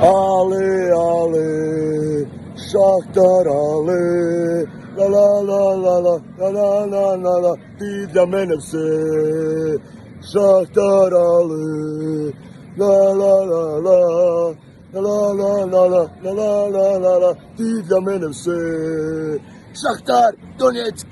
Але, але, Шахтар, але, ла-ла-ла-ла-ла, ла-ла-ла-ла-ла, ти для мене все. Шахтар, але, ла-ла-ла-ла, ла-ла-ла-ла, ла-ла-ла-ла, ти для мене все. Шахтар, Донецьк.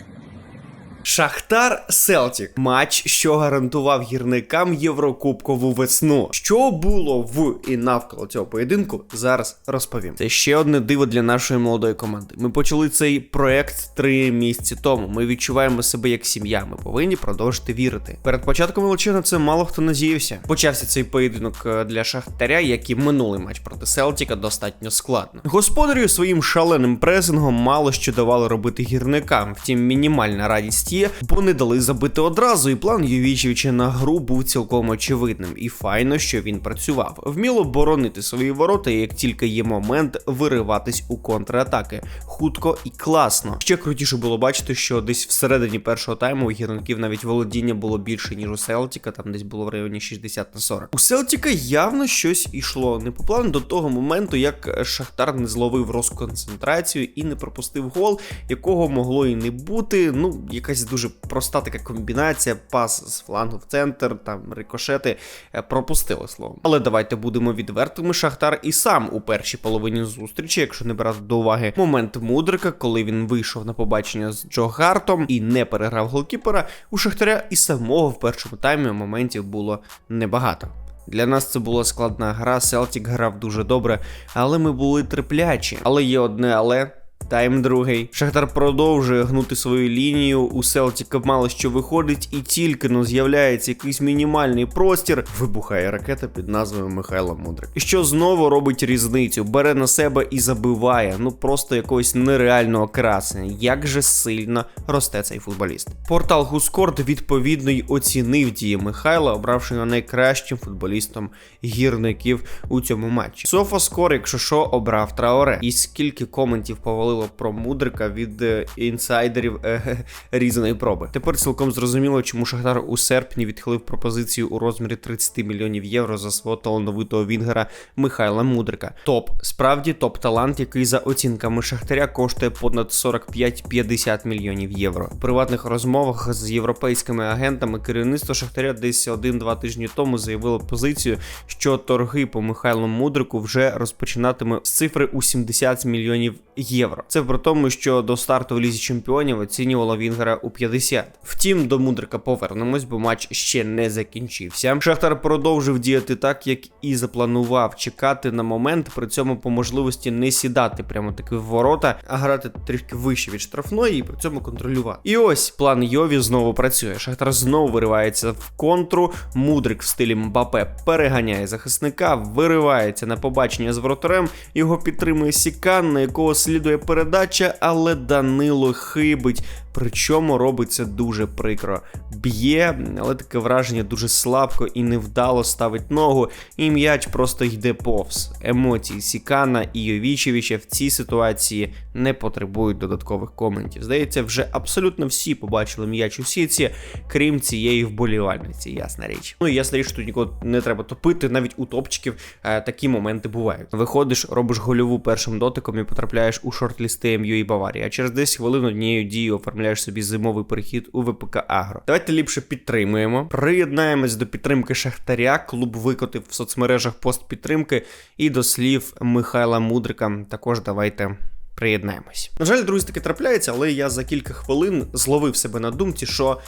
Шахтар Селтік матч, що гарантував гірникам єврокубкову весну. Що було в і навколо цього поєдинку, зараз розповім. Це ще одне диво для нашої молодої команди. Ми почали цей проект три місяці тому. Ми відчуваємо себе як сім'я. Ми повинні продовжити вірити. Перед початком Волочі на це мало хто надіявся. Почався цей поєдинок е, для Шахтаря, як і минулий матч проти Селтіка, достатньо складно. Господарю своїм шаленим пресингом мало що давали робити гірникам. Втім, мінімальна радість є, бо не дали забити одразу, і план Ювічевича на гру був цілком очевидним. І файно, що він працював. Вміло боронити свої ворота, і як тільки є момент вириватись у контратаки. Хутко і класно. Ще крутіше було бачити, що десь всередині першого тайму у гірників навіть володіння було більше, ніж у Селтіка, там десь було в районі 60 на 40. У Селтіка явно щось ішло не по плану до того моменту, як Шахтар не зловив розконцентрацію і не пропустив гол, якого могло і не бути. Ну, якась дуже проста така комбінація, пас з флангу в центр, там рикошети е, пропустили словом. Але давайте будемо відвертими. Шахтар і сам у першій половині зустрічі, якщо не брати до уваги момент Мудрика, коли він вийшов на побачення з Джо Гартом і не переграв голкіпера, у Шахтаря і самого в першому таймі моментів було небагато. Для нас це була складна гра, Селтік грав дуже добре, але ми були терплячі. Але є одне але. Тайм другий. Шахтар продовжує гнути свою лінію. У Селтіка мало що виходить, і тільки но з'являється якийсь мінімальний простір. Вибухає ракета під назвою Михайло Мудрик. І що знову робить різницю, бере на себе і забиває. Ну просто якогось нереального красення. Як же сильно росте цей футболіст. Портал Гускорд відповідно й оцінив дії Михайла, обравши його найкращим футболістом гірників у цьому матчі. Софаскор, якщо що, обрав Траоре. І скільки коментів повалило про мудрика від е, інсайдерів е, різаної проби. Тепер цілком зрозуміло, чому Шахтар у серпні відхилив пропозицію у розмірі 30 мільйонів євро за свого талановитого вінгера Михайла Мудрика. Топ, справді топ талант, який за оцінками Шахтаря коштує понад 45-50 мільйонів євро. В приватних розмовах з європейськими агентами керівництво Шахтаря десь один-два тижні тому заявило позицію, що торги по Михайлу Мудрику вже розпочинатиме з цифри у 70 мільйонів євро. Це при тому, що до старту в лізі чемпіонів оцінювало Вінгера у 50. Втім, до Мудрика повернемось, бо матч ще не закінчився. Шахтар продовжив діяти так, як і запланував, чекати на момент, при цьому по можливості не сідати прямо таки в ворота, а грати трішки вище від штрафної і при цьому контролювати. І ось план Йові знову працює. Шахтар знову виривається в контру. Мудрик в стилі Мбапе переганяє захисника, виривається на побачення з воротарем. Його підтримує Сікан, на якого слідує передача, але Данило хибить. Причому робиться дуже прикро. Б'є, але таке враження дуже слабко і невдало ставить ногу, і м'яч просто йде повз. Емоції Сікана і Йовічевича в цій ситуації не потребують додаткових коментів. Здається, вже абсолютно всі побачили м'яч у сітці, крім цієї вболівальниці, ясна річ. Ну і ясна річ, тут нікого не треба топити, навіть у топчиків е, такі моменти бувають. Виходиш, робиш гольову першим дотиком і потрапляєш у шорт-лісти МЮ і Баварії, а через 10 хвилин однією дією оформляєш собі зимовий перехід у ВПК Агро. Давайте ліпше підтримуємо. Приєднаємось до підтримки Шахтаря. Клуб викотив в соцмережах пост підтримки. І до слів Михайла Мудрика також давайте. Приєднаємось. На жаль, друзі, таке трапляється, але я за кілька хвилин зловив себе на думці, що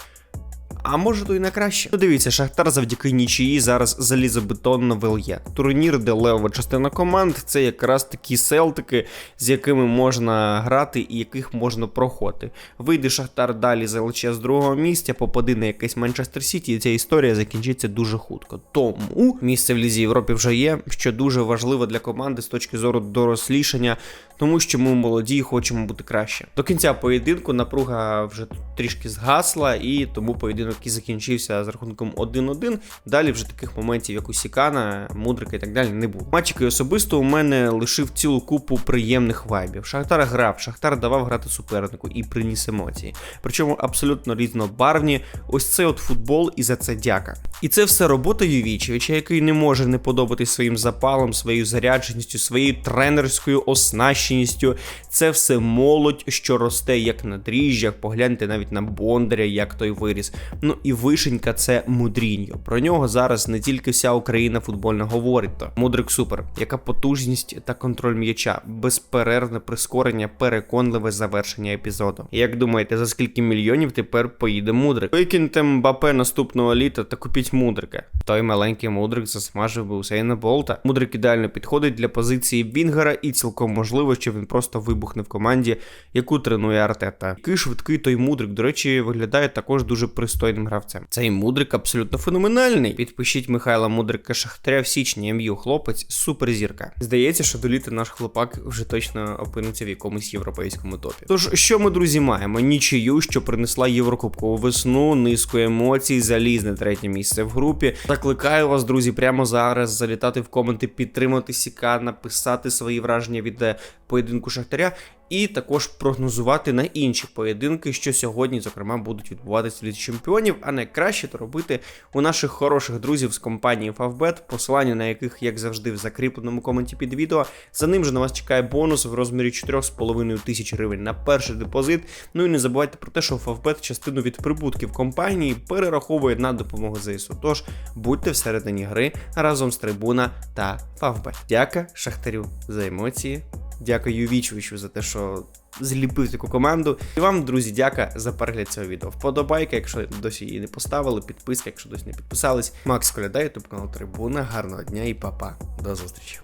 а може то і на краще. Ну дивіться, Шахтар завдяки нічиї зараз залізобетонно вильє. Турнір, де левова частина команд, це якраз такі селтики, з якими можна грати і яких можна проходити. Вийде Шахтар далі за ЛЧ з другого місця, попади на якийсь Манчестер Сіті, і ця історія закінчиться дуже хутко. Тому місце в Лізі Європі вже є, що дуже важливо для команди з точки зору дорослішання, тому що ми молоді і хочемо бути краще. До кінця поєдинку напруга вже трішки згасла, і тому поєдинок який закінчився з рахунком 1-1. Далі вже таких моментів, як у Сікана, Мудрика і так далі, не було. Матчик особисто у мене лишив цілу купу приємних вайбів. Шахтар грав, Шахтар давав грати супернику і приніс емоції. Причому абсолютно різнобарвні. Ось це от футбол, і за це дяка. І це все робота Ювічевича, який не може не подобатись своїм запалом, своєю зарядженістю, своєю тренерською оснащеністю. Це все молодь, що росте як на дріжджах. Погляньте навіть на Бондаря, як той виріс. Ну і вишенька це Мудріньо. Про нього зараз не тільки вся Україна футбольна говорить. То Мудрик супер, яка потужність та контроль м'яча, безперервне прискорення, переконливе завершення епізоду. Як думаєте, за скільки мільйонів тепер поїде Мудрик? Викиньте Мбапе наступного літа та купіть Мудрика. Той маленький Мудрик засмажив би Усейна Болта. Мудрик ідеально підходить для позиції Вінгера, і цілком можливо, що він просто вибухне в команді, яку тренує Артета. Який швидкий той Мудрик, до речі, виглядає також дуже пристойним гравцем. Цей Мудрик абсолютно феноменальний. Підпишіть Михайла Мудрика Шахтаря в січні. М'Ю хлопець, суперзірка. Здається, що до літа наш хлопак вже точно опиниться в якомусь європейському топі. Тож, що ми, друзі, маємо? Нічию, що принесла Єврокубкову весну, низку емоцій, залізне третє місце в групі. Закликаю вас, друзі, прямо зараз залітати в коменти, підтримати Сіка, написати свої враження від е, поєдинку Шахтаря. І також прогнозувати на інші поєдинки, що сьогодні, зокрема, будуть відбуватися в Лізі чемпіонів. А найкраще то робити у наших хороших друзів з компанії Favbet, посилання на яких, як завжди, в закріпленому коменті під відео. За ним же на вас чекає бонус в розмірі 4,5 тисяч гривень на перший депозит. Ну і не забувайте про те, що Favbet частину від прибутків компанії перераховує на допомогу ЗСУ. Тож будьте всередині гри разом з Трибуна та Favbet. Дяка Шахтарю за емоції. Дякую Вічвичу за те, що зліпив таку команду. І вам, друзі, дяка за перегляд цього відео. Вподобайка, якщо досі її не поставили, підписка, якщо досі не підписались. Макс Коляда, ютуб канал Трибуна. Гарного дня і па-па. До зустрічі.